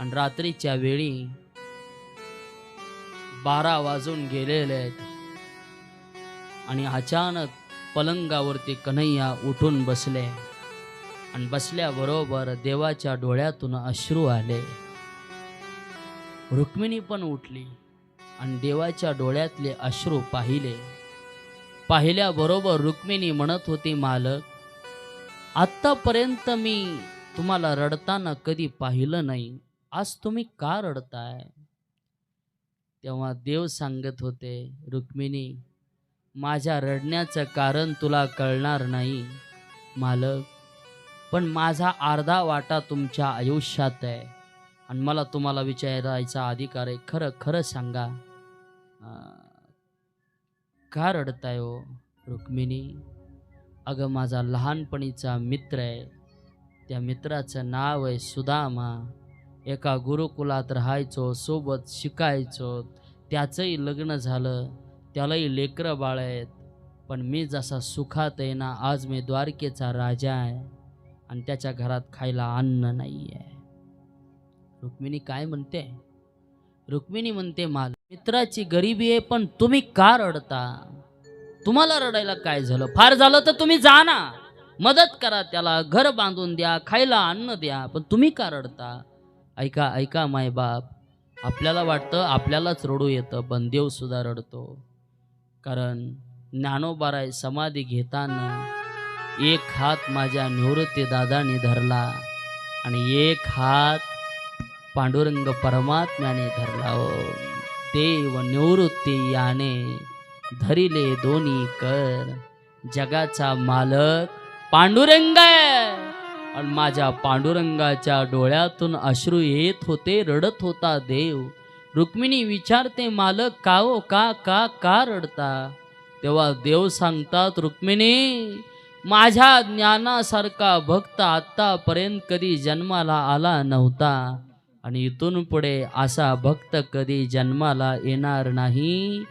आणि रात्रीच्या वेळी बारा वाजून गेलेले आहेत. आणि अचानक पलंगावरती कन्हैया उठून बसले. आणि बसल्याबरोबर देवाच्या डोळ्यातून अश्रू आले. रुक्मिणी पण उठली आणि देवाच्या डोळ्यातले अश्रू पाहिले. पाहिल्याबरोबर रुक्मिणी म्हणत होती मालक आत्तापर्यंत मी तुम्हाला रडताना कधी पाहिलं नाही. आज तुम्ही का रडताय? तेव्हा देव सांगत होते रुक्मिणी माझ्या रडण्याचं कारण तुला कळणार नाही मालक पण माझा अर्धा वाटा तुमच्या आयुष्यात आहे आणि मला तुम्हाला विचारायचा अधिकार आहे. खरं खरं सांगा. का रडताय हो रुक्मिणी? अगं माझा लहानपणीचा मित्र आहे. त्या मित्राचं नाव आहे सुदामा. एका गुरुकुलात राहायचो सोबत शिकायचो. त्याचंही लग्न झालं. त्यालाही लेकरं बाळ आहेत. पण मी जसा सुखात आहे ना आज मी द्वारकेचा राजा आहे. आणि त्याच्या घरात खायला अन्न नाही आहे रुक्मिणी काय म्हणते? रुक्मिणी म्हणते माल मित्राची गरिबी आहे पण तुम्ही का रडता? तुम्हाला रडायला काय झालं? फार झालं तर तुम्ही जा ना. मदत करा त्याला. घर बांधून द्या खायला अन्न द्या पण तुम्ही का रडता? ऐका ऐका माय बाप. आपल्याला वाटतं आपल्यालाच रडू येतं पण देवसुद्धा रडतो. कारण ज्ञानोबाराय समाधी घेताना एक हात माझ्या निवृत्ती दादाने धरला आणि एक हात पांडुरंग परमात्म्याने धरला. हो देव निवृत्ती याने धरिले दोन्ही कर. जगाचा मालक पांडुरंग आहे. आणि माझ्या पांडुरंगाच्या डोळ्यातून अश्रू येत होते रडत होता देव. रुक्मिणी विचारते मालक का हो? का का का रडता? तेव्हा देव सांगतात रुक्मिणी माझ्या ज्ञानासारखा भक्त आत्तापर्यंत कधी जन्माला आला नव्हता आणि इथून पुढे असा भक्त कधी जन्माला येणार नाही.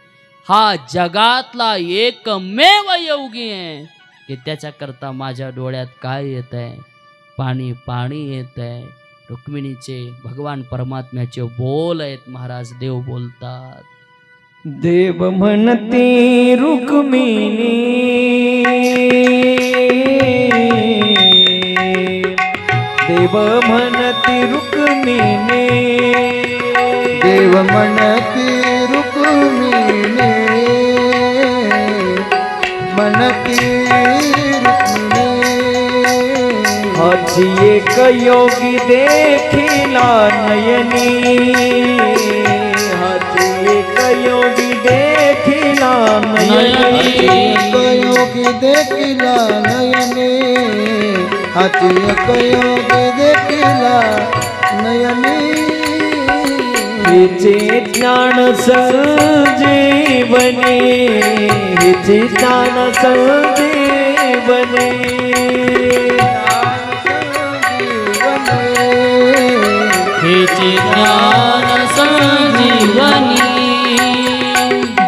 हा जगातला एकमेव योगी आहे. की त्याच्याकरता माझ्या डोळ्यात काय येत आहे पाणी पाणी येत आहे रुक्मिणीचे भगवान परमात्म्याचे बोल आहेत महाराज देव बोलतात. देव म्हणते रुक्मिणी. देव म्हणते रुक्मिणी. देव म्हणती रुक्मिणी. म्हणती हाची एक योगी देखिला नयनी। हाची एक योगी देखिला नयनी। योगी देखिला नयने। हाती योगी देखिला नयने। हिचे ज्ञान संजीवनी। हिचे ज्ञान संजीवनी। ज्ञान संजीवनी।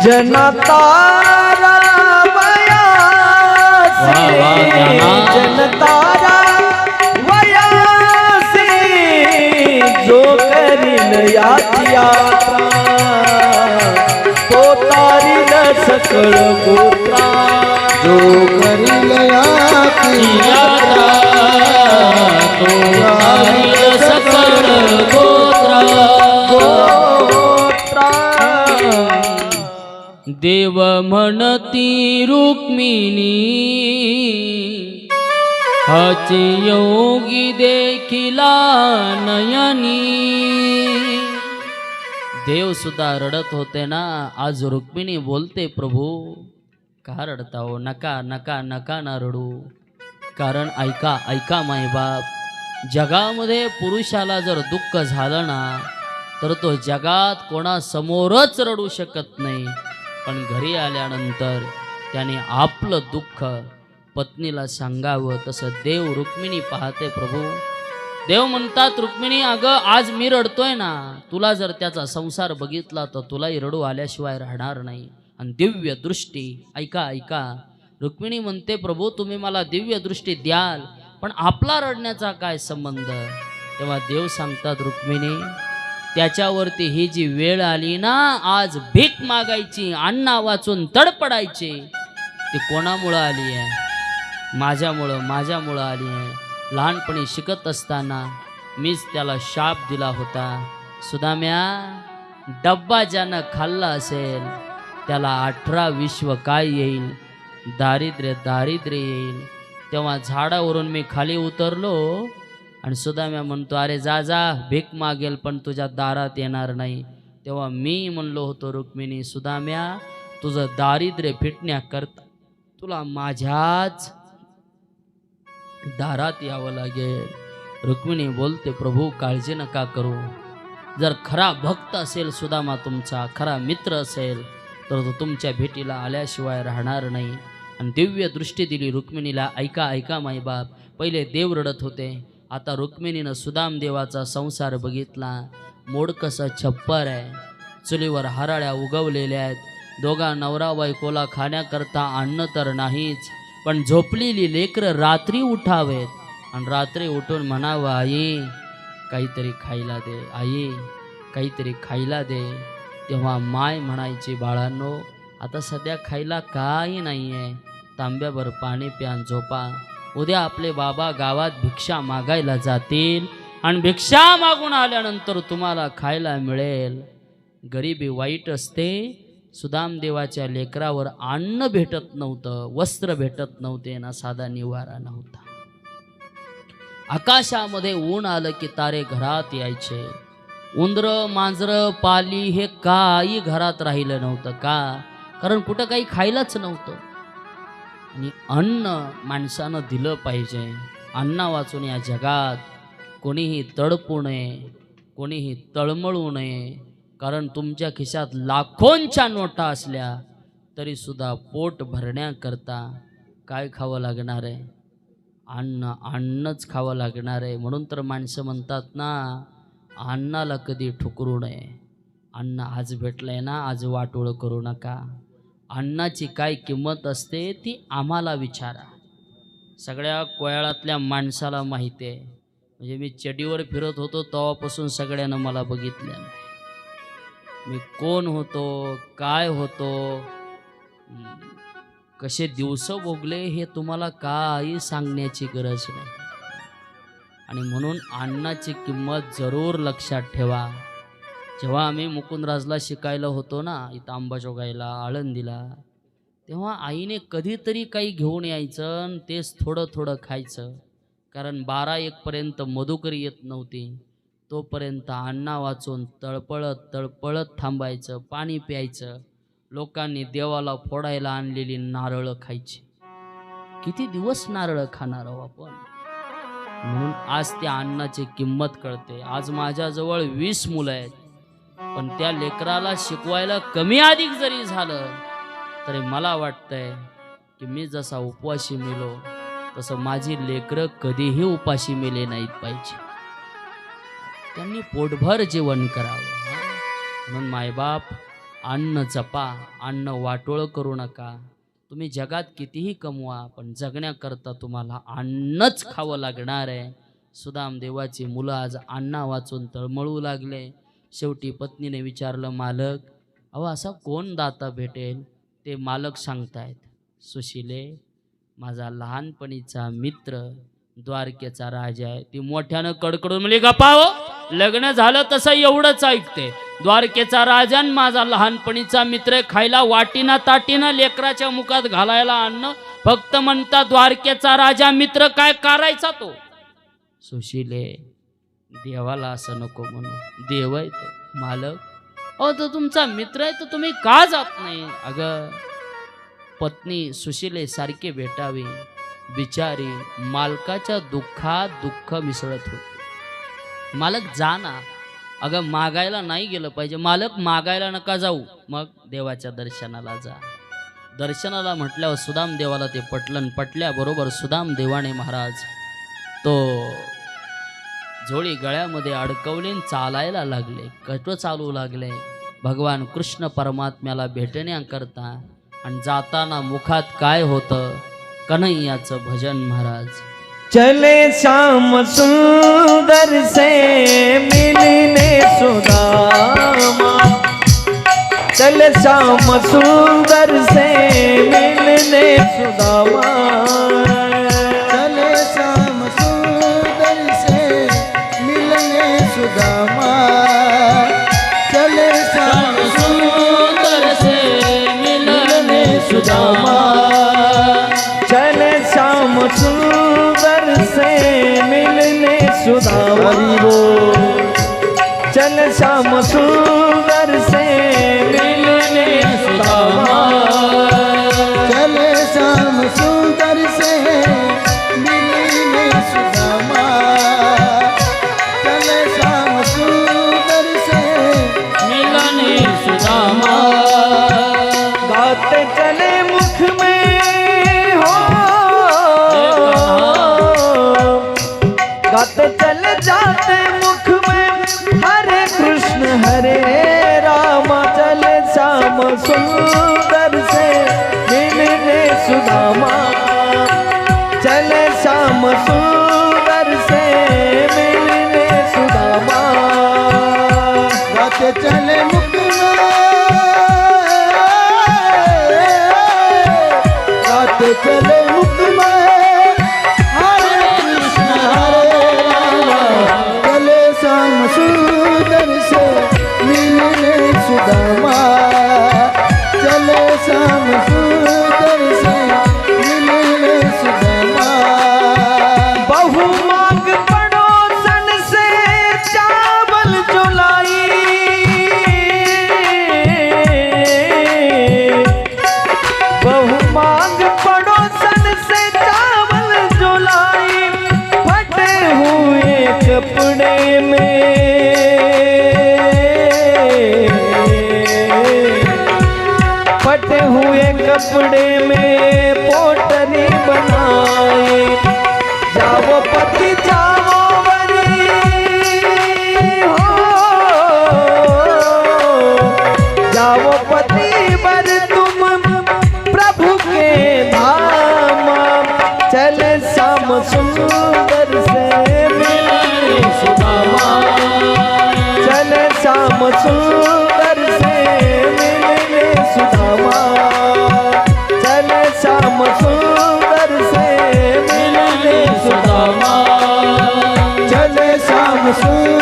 जनतारा वयासे। वा वा जना. जनतारा वयासे। जो याची यात्रा। तो तारील सकळ गोत्रा जो करील याती यात्रा सकळ गोत्रा. गोत्रा. देव म्हणती रुक्मिणी हाचे योगी देखिला नयनी. देव सुद्धा रडत होते ना. आज रुक्मिणी बोलते प्रभू का रडता हो? नका नका नका ना रडू. कारण ऐका ऐका माय बाप जगामध्ये पुरुषाला जर दुःख झालं ना तर तो जगात कोणासमोरच रडू शकत नाही. पण घरी आल्यानंतर त्याने आपलं दुःख पत्नीला सांगावं. तसं देव रुक्मिणी पाहते प्रभू देव म्हणतात रुक्मिणी अगं आज मी रडतोय ना. तुला जर त्याचा संसार बघितला तर तुलाही रडू आल्याशिवाय राहणार नाही. आणि दिव्य दृष्टी ऐका ऐका. रुक्मिणी म्हणते प्रभू तुम्ही मला दिव्य दृष्टी द्याल पण आपला रडण्याचा काय संबंध? तेव्हा देव सांगतात रुक्मिणी त्याच्यावरती ही जी वेळ आली ना आज भीक मागायची अण्णा वाचून तडपडायची. ती कोणामुळं आली आहे? माझ्यामुळं माझ्यामुळं आली आहे. लहानपणी शिकत असताना मीच त्याला शाप दिला होता. सुदाम्या डब्बा ज्यानं खाल्ला असेल त्याला अठरा विश्व काय येईल? दारिद्र्य दारिद्र्य येईल. तेव्हा झाडावरून मी खाली उतरलो आणि सुदाम्या म्हणतो अरे जा जा भीक मागेल पण तुझ्या दारात येणार नाही. तेव्हा मी म्हणलो होतो रुक्मिणी सुदाम्या तुझं दारिद्र्य फिटण्याकरता तुला माझ्याच दारात यावं लागेल. रुक्मिणी बोलते प्रभू काळजी नका करू. जर खरा भक्त असेल सुदामा तुमचा खरा मित्र असेल तर तो तुमच्या भेटीला आल्याशिवाय राहणार नाही. आणि दिव्य दृष्टी दिली रुक्मिणीला ऐका ऐका माईबाप पहिले देव रडत होते. आता रुक्मिणीनं सुदाम देवाचा संसार बघितला. मोडकसा छप्पर आहे. चुलीवर हराळ्या उगवलेल्या आहेत. दोघा नवरा बायकोला खाण्याकरता अन्न तर नाहीच. पण झोपलेली लेकरं रात्री उठावेत. आणि रात्री उठून म्हणावं आई काहीतरी खायला दे आई काहीतरी खायला दे. तेव्हा माय म्हणायची बाळांनो आता सध्या खायला काही नाही आहे तांब्याभर पाणी प्यान झोपा. उद्या आपले बाबा गावात भिक्षा मागायला जातील आणि भिक्षा मागून आल्यानंतर तुम्हाला खायला मिळेल. गरिबी वाईट असते सुदामदेवाच्या लेकरावर अन्न भेटत नव्हतं वस्त्र भेटत नव्हते ना साधा निवारा नव्हता. आकाशामध्ये ऊन आलं की तारे घरात यायचे. उंदर मांजर पाली हे काही घरात राहिलं नव्हतं का? कारण कुठं काही खायलाच नव्हतं. आणि अन्न माणसानं दिलं पाहिजे. अन्ना वाचून या जगात कोणीही तडपू नये कोणीही तळमळू नये. कारण तुमच्या खिशात लाखोंच्या नोटा असल्या तरीसुद्धा पोट भरण्याकरता काय खावं लागणार आहे? अन्न अन्नच खावं लागणार आहे. म्हणून तर माणसं म्हणतात ना अन्नाला कधी ठुकरू नये. अन्न आज भेटलंय ना आज वाटोळं करू नका. अन्नाची काय किंमत असते ती आम्हाला विचारा. सगळ्या कोयाळातल्या माणसाला माहिती आहे. म्हणजे मी चडीवर फिरत होतो तेव्हापासून सगळ्यानं मला बघितलं. नाही मी कोण होतो काय होतो? कसे दिवस भोगले हे तुम्हाला काही सांगण्याची गरज नाही. आणि म्हणून अन्नाची किंमत जरूर लक्षात ठेवा. जेव्हा आम्ही मुकुंदराजला शिकायला होतो ना इथं आंबाजोगाईला आळंदीला तेव्हा आईने कधीतरी काही घेऊन यायचं आणि तेच थोडं थोडं खायचं. कारण बारा एकपर्यंत मधुकरी येत नव्हती. तोपर्यंत अण्णा वाचून तळपळत तळपळत थांबायचं पाणी प्यायचं. लोकांनी देवाला फोडायला आणलेली नारळं खायची. किती दिवस नारळं खाणार आहो आपण? म्हणून आज त्या अन्नाची किंमत कळते. आज माझ्याजवळ वीस मुलं आहेत. पण त्या लेकराला शिकवायला कमी अधिक जरी झालं तरी मला वाटतंय की मी जसा उपवाशी मेलो तसं माझी लेकरं कधीही उपाशी मिले नाहीत पाहिजे. त्यांनी पोटभर जेवण करावं. म्हणून मायबाप अन्न जपा अन्न वाटोळं करू नका. तुम्ही जगात कितीही कमवा पण जगण्याकरता तुम्हाला अन्नच खावं लागणार आहे. सुदाम देवाची मुलं आज अण्णा वाचून तळमळू लागले. शेवटी पत्नीने विचारलं मालक अहो असा कोण दाता भेटेल? ते मालक सांगतायत सुशिले माझा लहानपणीचा मित्र द्वारकेचा राजा आहे. ती मोठ्यानं कडकडून म्हणजे गपाव हो, लग्न झालं तसं एवढंच ऐकते. द्वारकेचा राजा आणि माझा लहानपणीचा मित्र खायला वाटीना ताटीना लेकराच्या मुखात घालायला आणणं. फक्त म्हणता द्वारकेचा राजा मित्र काय करायचा तो? सुशिले देवाला असं नको म्हणू. देव आहे तो मालक. अहो तो तुमचा मित्र आहे तर तुम्ही का जात नाही? अगं पत्नी सुशिले सारखे भेटावी. बिचारी मालकाच्या दुःखात दुःख मिसळत होते. मालक जा ना अगं मागायला नाही गेलं पाहिजे. मालक मागायला नका जाऊ. मग देवाच्या दर्शनाला जा. दर्शनाला म्हटल्यावर सुदाम देवाला ते पटलन पटल्याबरोबर सुदाम देवाने महाराज तो झोळी गळ्यामध्ये अडकवलीन चालायला लागले. कट चालू लागले. भगवान कृष्ण परमात्म्याला भेटण्याकरता आणि जाताना मुखात काय होतं? कन्हैयाचं भजन महाराज. चले श्याम सुंदर से मिलने सुदामा। चले श्याम सुंदर से मिलने सुदामा। चलते मुख में। हरे कृष्ण हरे राम चल श्याम सुंदर से। मिलने सुदामा। चल श्याम सुंदर से। मिलने सुदामा। गाते चल में पोटरी बनाए जाओ पति 啊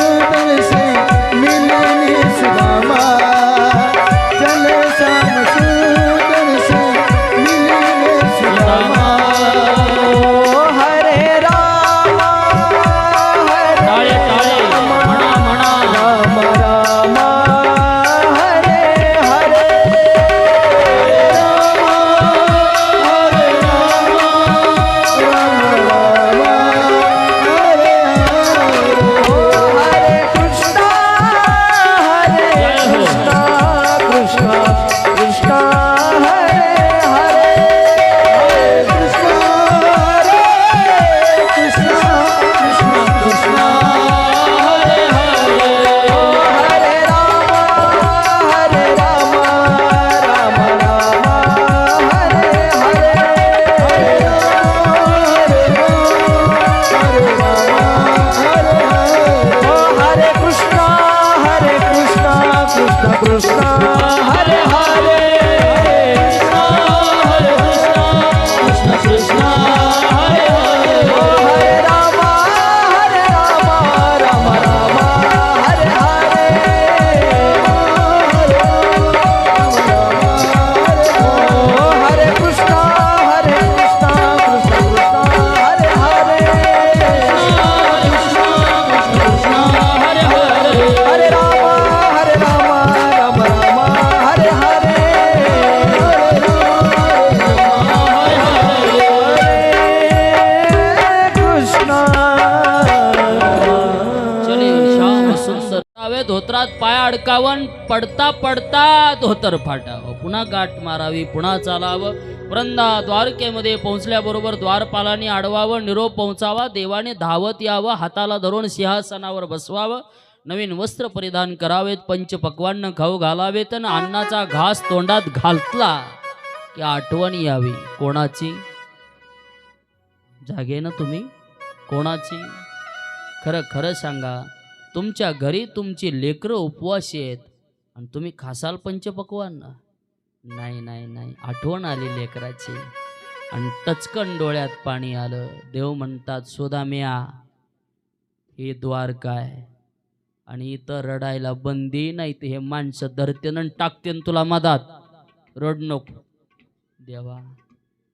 अडकावण पडता पडता धोतर फाटावं. पुन्हा गाठ मारावी पुन्हा चालावं. वृंदा द्वारकेमध्ये पोहोचल्याबरोबर द्वारपालाने आडवावं निरोप पोहोचावा देवाने धावत यावं हाताला धरून सिंहासनावर बसवावं. नवीन वस्त्र परिधान करावेत पंचपक्वांना खाऊ घालावेत आणि अन्नाचा घास तोंडात घालतला की आठवण यावी. कोणाची? जागे ना तुम्ही? कोणाची? खरं खरं सांगा. तुमच्या घरी तुमची लेकरं उपवासी आहेत आणि तुम्ही खासाल पंचपक्वान नाही नाही नाही. आठवण आली लेकराची. आणि टचकन डोळ्यात पाणी आलं. देव म्हणतात सुदाम्या हे द्वार काय? आणि इथं रडायला बंदी नाही ते हे माणसं धरते न टाकते तुला मधात. रड नको. देवा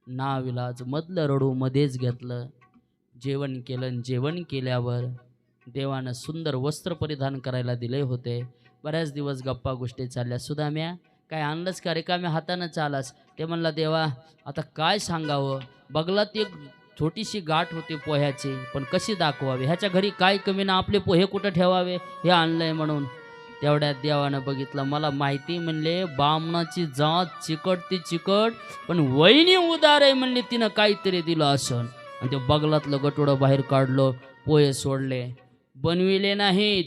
नाविलाज मधलं रडू मध्येच घेतलं. जेवण केलं जेवण केल्यावर देवानं सुंदर वस्त्र परिधान करायला दिले होते. बऱ्याच दिवस गप्पा गोष्टी चालल्या. सुदाम्या काय आणलंच का? रिकाम्या हातानं चालास. ते म्हणला देवा आता काय सांगावं? बगलात एक छोटीशी गाठ होती पोह्याची पण कशी दाखवावी? ह्याच्या घरी काय कमी ना? आपले पोहे कुठं ठेवावे? हे आणलंय म्हणून. तेवढ्यात देवानं बघितलं मला माहिती म्हणले बामणाची जात चिकट ती चिकट पण वहिनी उदार आहे म्हणले तिनं काहीतरी दिलं असन. आणि ते बगलातलं गटोडं बाहेर काढलं पोहे सोडले. बनविले नाहीत.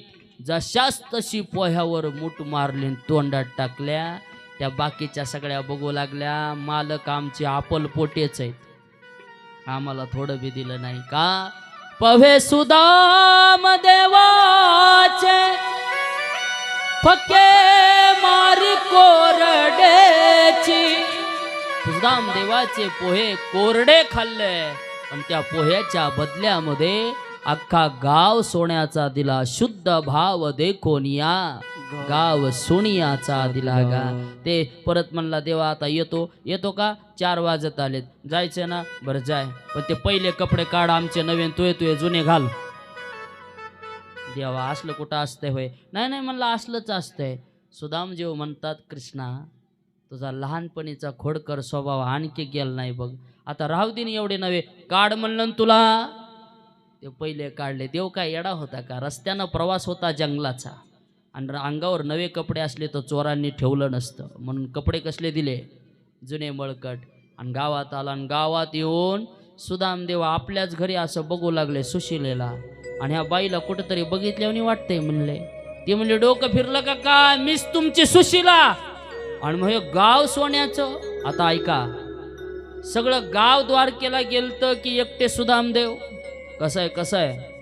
जशाच तशी पोह्यावर मूठ मारली तोंडात टाकल्या. त्या बाकीच्या सगळ्या बघू लागल्या मालक आमचे आपल पोटेच आहेत. आम्हाला थोडं बी दिलं नाही का? पवे सुदाम देवाचे फके मारी कोरडेची सुदाम देवाचे पोहे कोरडे खाल्ले पण त्या पोह्याच्या बदल्यामध्ये अख्खा गाव सोन्याचा दिला शुद्ध भाव देखोनिया गाव सोनियाचा दिला गा. ते परत म्हणला देवा आता येतो. येतो का? चार वाजत आलेत. जायचं ना? बरं जाय. पण ते पहिले कपडे काढ आमचे नवीन तुये तुये जुने घाल. देवा असलं कुठं असतंय होय? नाही नाही म्हणलं असलंच असतंय. सुदाम जेव म्हणतात कृष्णा तुझा लहानपणीचा खोडकर स्वभाव आणखी गेला नाही बघ. आता राहू दिन एवढे नव्हे काढ म्हणलं न तुला. ते पहिले काढले. देव काय येडा होता का? रस्त्यानं प्रवास होता जंगलाचा. आणि अंगावर नवे कपडे असले तर चोरांनी ठेवलं नसतं. म्हणून कपडे कसले दिले? जुने मळकट. आणि गावात आला आणि गावात येऊन सुदामदेव आपल्याच घरी असं बघू लागले सुशिलेला. आणि ह्या बाईला कुठंतरी बघितल्याने वाटतंय म्हणले. ते म्हणले डोकं फिरलं का काय? मीच तुमची सुशिला. आणि मग हे गाव सोन्याचं. आता ऐका. सगळं गाव द्वारकेला गेलतं की एकटे सुदामदेव कसं आहे कसं आहे?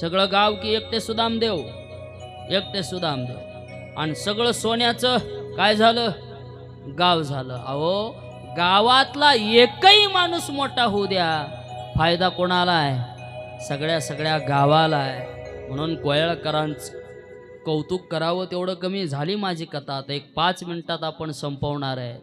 सगळं गाव की एकटे सुदामदेव? एकटे सुदामदेव. आणि सगळं सोन्याचं काय झालं? गाव झालं. अहो गावातला एकही माणूस मोठा होऊ द्या. फायदा कोणाला आहे? सगळ्या सगळ्या गावाला आहे. म्हणून कोयळकरांचं कौतुक करावं तेवढं कमी झाली माझी कथा. आता एक पाच मिनिटात आपण संपवणार आहे.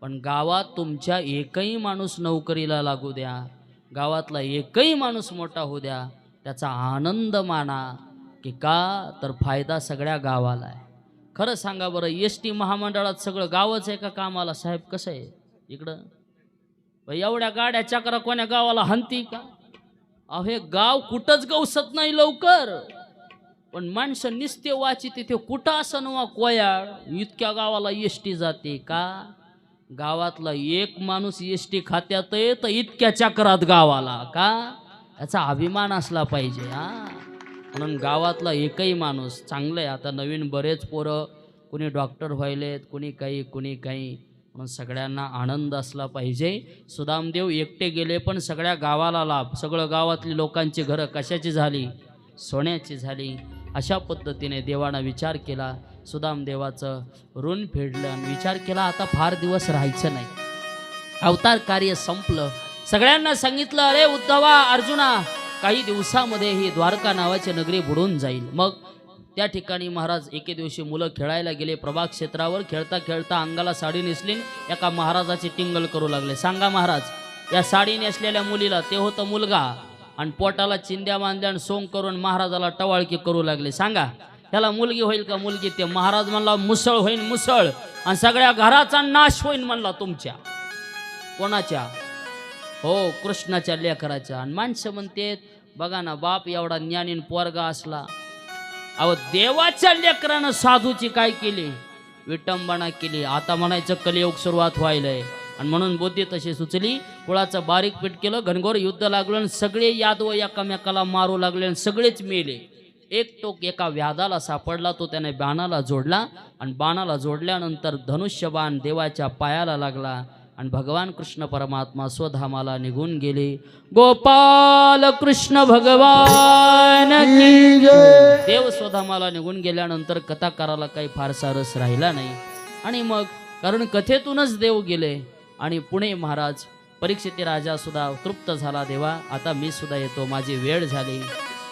पण गावात तुमच्या एकही माणूस नोकरीला लागू द्या. गावातला एकही माणूस मोठा होऊ द्या त्याचा आनंद माना की का तर फायदा सगळ्या गावाला आहे. खरं सांगा बरं एस टी महामंडळात सगळं गावच आहे का कामाला? साहेब कसं आहे? इकडं? एवढ्या गाड्या चक्रा कोण्या गावाला हंती का? अहो हे गाव कुठंच गवसत नाही लवकर. पण माणसं निस्ते वाची तिथे कुठं असं नवा कोयाळ? इतक्या गावाला एस टी जाते का? गावातला एक माणूस एस टी खात्यात आहे तर इतक्या चक्रात गावाला का? याचा अभिमान असला पाहिजे हा. म्हणून गावातला एकही माणूस चांगलं आहे आता नवीन बरेच पोरं कुणी डॉक्टर व्हायलेत कुणी काही कुणी काही. म्हणून सगळ्यांना आनंद असला पाहिजे. सुदामदेव एकटे गेले पण सगळ्या गावाला लाभ. सगळं गावातली लोकांची घरं कशाची झाली? सोन्याची झाली. अशा पद्धतीने देवानं विचार केला. सुदामदेवाचं ऋण फेडलं आणि विचार केला आता फार दिवस राहायचं नाही. अवतार कार्य संपलं. सगळ्यांना सांगितलं अरे उद्धवा अर्जुना काही दिवसामध्ये ही द्वारका नावाची नगरी बुडून जाईल. मग त्या ठिकाणी महाराज एके दिवशी मुलं खेळायला गेले. प्रभाग क्षेत्रावर खेळता खेळता अंगाला साडी नेसली एका महाराजाचे टिंगल करू लागले. सांगा महाराज या साडी नेसलेल्या मुलीला ते होतं मुलगा? आणि पोटाला चिंध्या बांधल्या आणि सोंग करून महाराजाला टवाळकी करू लागले. सांगा त्याला मुलगी होईल का मुलगी? ते महाराज म्हणला मुसळ होईल मुसळ. आणि सगळ्या घराचा नाश होईल म्हणला तुमच्या. कोणाच्या? हो कृष्णाच्या लेकराच्या. आणि माणसं म्हणते बघा ना बाप एवढा ज्ञानीन पोरगा असला. अहो देवाच्या लेकरानं साधूची काय केली? विटंबना केली. आता म्हणायचं कलियोग सुरुवात व्हायलंय. आणि म्हणून बुद्धी तशी सुचली. कुळाचं बारीक पीठ केलं घनघोर युद्ध लागलं आणि सगळे यादव एकामेकाला मारू लागले आणि सगळेच मेले. एक टोक एका व्याधाला सापडला तो त्याने बाणाला जोडला आणि बाणाला जोडल्यानंतर धनुष्यबाण देवाच्या पायाला लागला आणि भगवान कृष्ण परमात्मा स्वधामाला निघून गेले. गोपाल कृष्ण भगवान देव स्वधामाला निघून गेल्यानंतर कथा करायला काही फारसा रस राहिला नाही. आणि मग कारण कथेतूनच देव गेले आणि पुणे महाराज परीक्षिती राजा सुद्धा तृप्त झाला देवा आता मी सुद्धा येतो माझी वेळ झाली.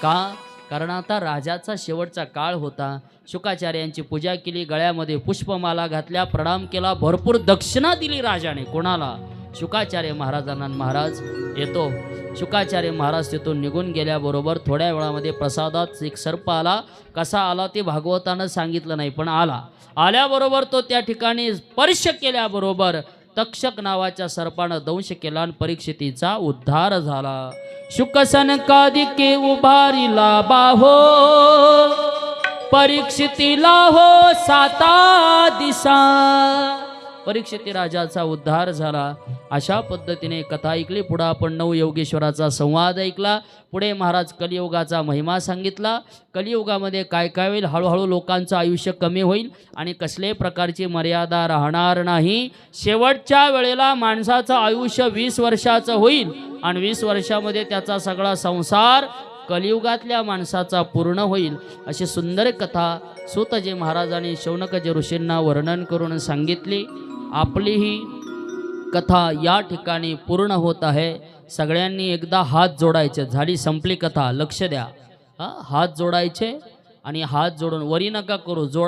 का? कारण आता राजाचा शेवटचा काळ होता. शुकाचार्यांची पूजा केली गळ्यामध्ये पुष्पमाला घातल्या प्रणाम केला भरपूर दक्षिणा दिली राजाने कोणाला? शुकाचार्य महाराजांना महाराज येतो. शुकाचार्य महाराज तिथून निघून गेल्याबरोबर थोड्या वेळामध्ये प्रसादात एक सर्प आला. कसा आला ते भागवतानं सांगितलं नाही पण आला. आल्याबरोबर तो त्या ठिकाणी स्पर्श केल्याबरोबर तक्षक नावाच्या सर्पानं दंश केला आणि परीक्षितीचा उद्धार झाला. शुकसन कादिके उभारीला बाहो परीक्षितीला हो साता दिसा. परीक्षिती राजाचा उद्धार झाला. अशा पद्धतीने कथा ऐकली. पुढं आपण नऊ योगेश्वराचा संवाद ऐकला. पुढे महाराज कलियुगाचा महिमा सांगितला. कलियुगामध्ये काय काय होईल? हळूहळू लोकांचं आयुष्य कमी होईल आणि कसले प्रकारची मर्यादा राहणार नाही. शेवटच्या वेळेला माणसाचं आयुष्य वीस वर्षाचं होईल आणि वीस वर्षामध्ये त्याचा सगळा संसार कलियुगातल्या माणसाचा पूर्ण होईल अशी सुंदर कथा सुतजी महाराजांनी शौनकजी ऋषींना वर्णन करून सांगितली. आपली ही कथा या ठिकाणी पूर्ण होत आहे. सगळ्यांनी एकदा हात जोडायचे. झाली संपली कथा. लक्ष द्या. हात जोडायचे आणि हात जोडून वरी नका करू. जोड